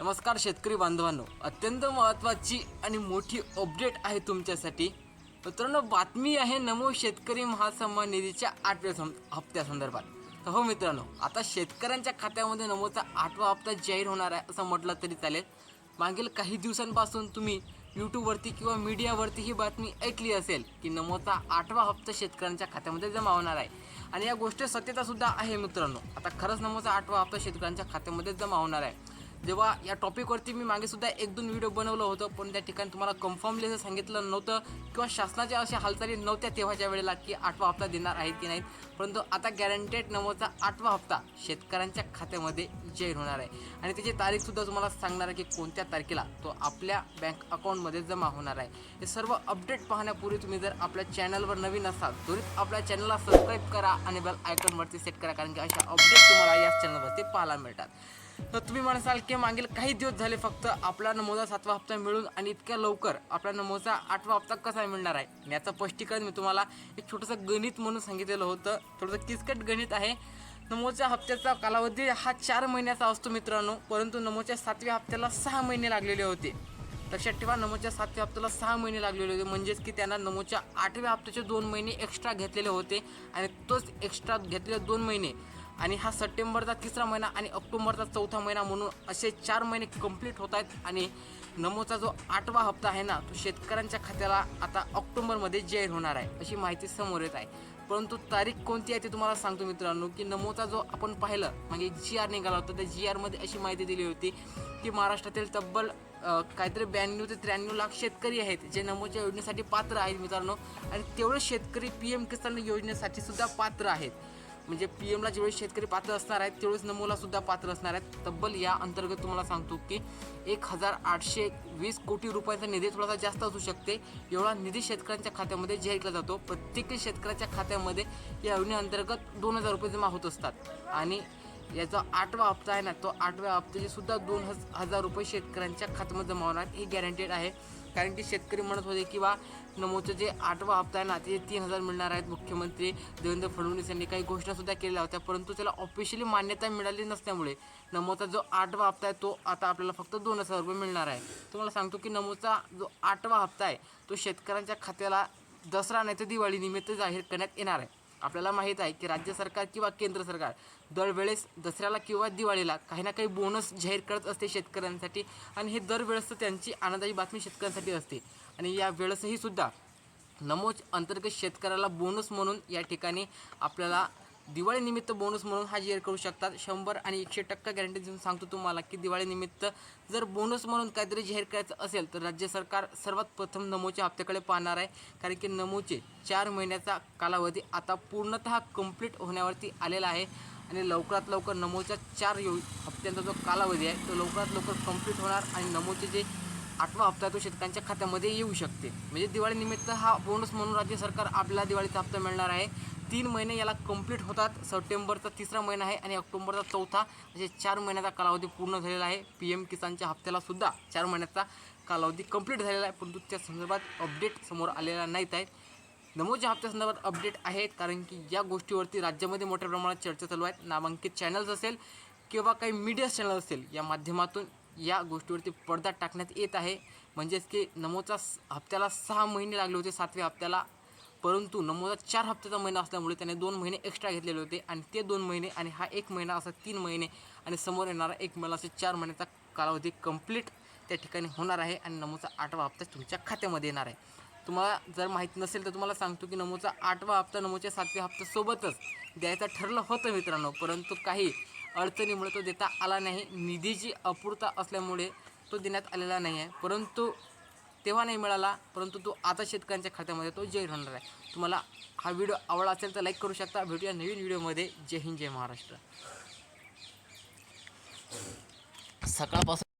नमस्कार शेतकरी बांधवांनो. अत्यंत महत्त्वाची आणि मोठी अपडेट आहे तुमच्यासाठी. मित्रांनो बातमी आहे नमो शेतकरी महासन्मान निधीच्या आठव्या सं हप्त्यासंदर्भात तर हो मित्रांनो आता शेतकऱ्यांच्या खात्यामध्ये नमोचा आठवा हप्ता जाहीर होणार आहे असं म्हटलं तरी चालेल. मागील काही दिवसांपासून तुम्ही यूट्यूबवरती किंवा मीडियावरती ही बातमी ऐकली असेल की नमोचा आठवा हप्ता शेतकऱ्यांच्या खात्यामध्ये जमा होणार आहे. आणि या गोष्टी सत्यता सुद्धा आहे मित्रांनो. आता खरंच नमोचा आठवा हप्ता शेतकऱ्यांच्या खात्यामध्ये जमा होणार आहे. जेव्हा या टॉपिकवरती मी मागे सुद्धा एक दोन व्हिडिओ बनवलं होतं पण त्या ठिकाणी तुम्हाला कन्फर्मली असं सांगितलं नव्हतं किंवा शासनाच्या अशा हालचाली नव्हत्या तेव्हाच्या वेळेला की आठवा हप्ता देणार आहे की नाहीत. परंतु आता गॅरंटेड नमोचा आठवा हप्ता शेतकऱ्यांच्या खात्यामध्ये जाहीर होणार आहे. आणि त्याची तारीखसुद्धा तुम्हाला सांगणार आहे की कोणत्या तारखेला तो आपल्या बँक अकाउंटमध्ये जमा होणार आहे. हे सर्व अपडेट पाहण्यापूर्वी तुम्ही जर आपल्या चॅनलवर नवीन असाल त्वरित आपल्या चॅनलला सबस्क्राईब करा आणि बेल आयकॉनवरती सेट करा कारण की अशा अपडेट तुम्हाला याच चॅनलवरती पाहायला मिळतात. तर तुम्ही म्हणाल की मागील काही दिवस झाले फक्त आपला नमोदा सातवा हप्ता मिळून आणि इतक्या लवकर आपला नमोचा आठवा हप्ता कसा मिळणार आहे? याचं स्पष्टीकरण मी तुम्हाला एक छोटंसं गणित म्हणून सांगितलेलं होतं. थोडंसं किचकट गणित आहे. नमोच्या हप्त्याचा कालावधी हा चार महिन्याचा असतो मित्रांनो परंतु नमोच्या सातव्या हप्त्याला सहा महिने लागलेले होते. लक्षात ठेवा नमोच्या सातव्या हप्त्याला सहा महिने लागलेले होते. म्हणजेच की त्यांना नमोच्या आठव्या हप्त्याचे दोन महिने एक्स्ट्रा घेतलेले होते आणि तोच एक्स्ट्रा घेतलेले दोन महिने. आणि हा सप्टेंबरचा तिसरा महिना आणि ऑक्टोबरचा चौथा महिना म्हणून असे चार महिने कंप्लीट होत आहेत आणि नमोचा जो आठवा हप्ता आहे ना तो शेतकऱ्यांच्या खात्याला आता ऑक्टोबरमध्ये जाहीर होणार आहे अशी माहिती समोर येत आहे. परंतु तारीख कोणती आहे ते तुम्हाला सांगतो मित्रांनो की नमोचा जो आपण पाहिलं म्हणजे जी आर निघाला होता त्या जी आरमध्ये अशी माहिती दिली होती की महाराष्ट्रातील तब्बल काहीतरी ब्याण्णव ते त्र्याण्णव लाख शेतकरी आहेत जे नमोच्या योजनेसाठी पात्र आहेत मित्रांनो. आणि तेवढे शेतकरी पी एम किसान योजनेसाठी सुद्धा पात्र आहेत. म्हणजे पी एमला जेवढे शेतकरी पात्र असणार आहेत तेवढेच नमोला सुद्धा पात्र असणार आहेत. तब्बल या अंतर्गत तुम्हाला सांगतो की एक हजार आठशे वीस कोटी रुपयांचा निधी थोडासा जास्त असू शकते. एवढा निधी शेतकऱ्यांच्या खात्यामध्ये जाहीर केला जातो. प्रत्येक शेतकऱ्याच्या खात्यामध्ये या योजनेअंतर्गत दोन हजार रुपये जमा होत असतात. आणि याचा आठवा हप्ता आहे ना तो आठव्या हप्त्याचे सुद्धा दोन हज हजार रुपये शेतकऱ्यांच्या खात्यामध्ये जमा होणार. ही गॅरंटेड आहे. कारण की शेतकरी म्हणत होते की बा नमोचं जे आठवा हप्ता आहे ना ते तीन हजार मिळणार आहेत. मुख्यमंत्री देवेंद्र फडणवीस यांनी काही घोषणासुद्धा केलेल्या होत्या परंतु त्याला ऑफिशियली मान्यता मिळाली नसल्यामुळे नमोचा जो आठवा हप्ता आहे तो आता आपल्याला फक्त दोन हजार रुपये मिळणार आहे. तुम्हाला सांगतो की नमोचा जो आठवा हप्ता आहे तो शेतकऱ्यांच्या खात्याला दसरा नाही तर दिवाळीनिमित्त जाहीर करण्यात येणार आहे. आपल्याला माहीत आहे की राज्य सरकार किंवा केंद्र सरकार दरवेळेस दसऱ्याला किंवा दिवाळीला काही ना काही बोनस जाहीर करत असते शेतकऱ्यांसाठी आणि हे दरवेळेस त्यांची आनंदाची बातमी शेतकऱ्यांसाठी असते. आणि या वेळेसही सुद्धा नमोज अंतर्गत शेतकऱ्याला बोनस म्हणून या ठिकाणी आपल्याला दिवाळीनिमित्त बोनस म्हणून हा जाहीर करू शकतात. शंभर आणि एकशे टक्का गॅरंटी देऊन सांगतो तुम्हाला की दिवाळीनिमित्त जर बोनस म्हणून काहीतरी जाहीर करायचं असेल तर राज्य सरकार सर्वात प्रथम नमोच्या हप्त्याकडे पाहणार आहे. कारण की नमोचे चार महिन्याचा कालावधी आता पूर्णतः कंप्लीट होण्यावरती आलेला आहे. आणि लवकरात लवकर नमोच्या चार यो हप्त्यांचा जो कालावधी आहे तो लवकरात लवकर कंप्लीट होणार आणि नमोचे जे आठवा हप्ता आहे तो शेतकऱ्यांच्या खात्यामध्ये येऊ शकते. म्हणजे दिवाळीनिमित्त हा बोनस म्हणून राज्य सरकार आपल्याला दिवाळीचा हप्ता मिळणार आहे. तीन महिने याला कंप्लीट होतात. सप्टेंबरचा तिसरा महिना आहे आणि ऑक्टोबरचा चौथा. असे चार महिन्याचा कालावधी पूर्ण झालेला आहे. पी एम किसानच्या हप्त्यालासुद्धा चार महिन्याचा कालावधी कंप्लीट झालेला आहे. परंतु त्या संदर्भात अपडेट समोर आलेला नाहीत आहेत नमोच्या हप्त्यासंदर्भात अपडेट आहेत कारण की या गोष्टीवरती राज्यामध्ये मोठ्या प्रमाणात चर्चा चालू आहेत नामांकित चॅनल्स असेल किंवा काही मीडिया चॅनल असेल या माध्यमातून या गोष्टीवरती पडदा टाकण्यात येत आहे. म्हणजेच की नमोचा स- हप्त्याला सहा महिने लागले होते. सातव्या हप्त्याला परंतु नमोदा चार हप्त्याचा महिना असल्यामुळे त्याने दोन महिने एक्स्ट्रा घेतलेले होते आणि ते दोन महिने आणि हा एक महिना असा तीन महिने आणि समोर येणारा एक महिना असे चार महिन्याचा कालावधी कंप्लीट त्या ठिकाणी होणार आहे आणि नमोचा आठवा हप्ता तुमच्या खात्यामध्ये येणार आहे. तुम्हाला जर माहीत नसेल तर तुम्हाला सांगतो की नमोचा आठवा हप्ता नमोच्या सातव्या हप्त्यासोबतच द्यायचा ठरलं होतं मित्रांनो परंतु काही अडचणीमुळे तो देता आला नाही. निधीची अपूर्ता असल्यामुळे तो देण्यात आलेला नाही आहे परंतु तेव्हा नाही मिळाला परंतु तो आता शेतकऱ्यांच्या खात्यामध्ये तो जय होणार आहे. तुम्हाला हा व्हिडिओ आवडला असेल तर लाईक करू शकता. भेटूया नवीन व्हिडिओमध्ये. जय हिंद जय महाराष्ट्र. सकाळपासून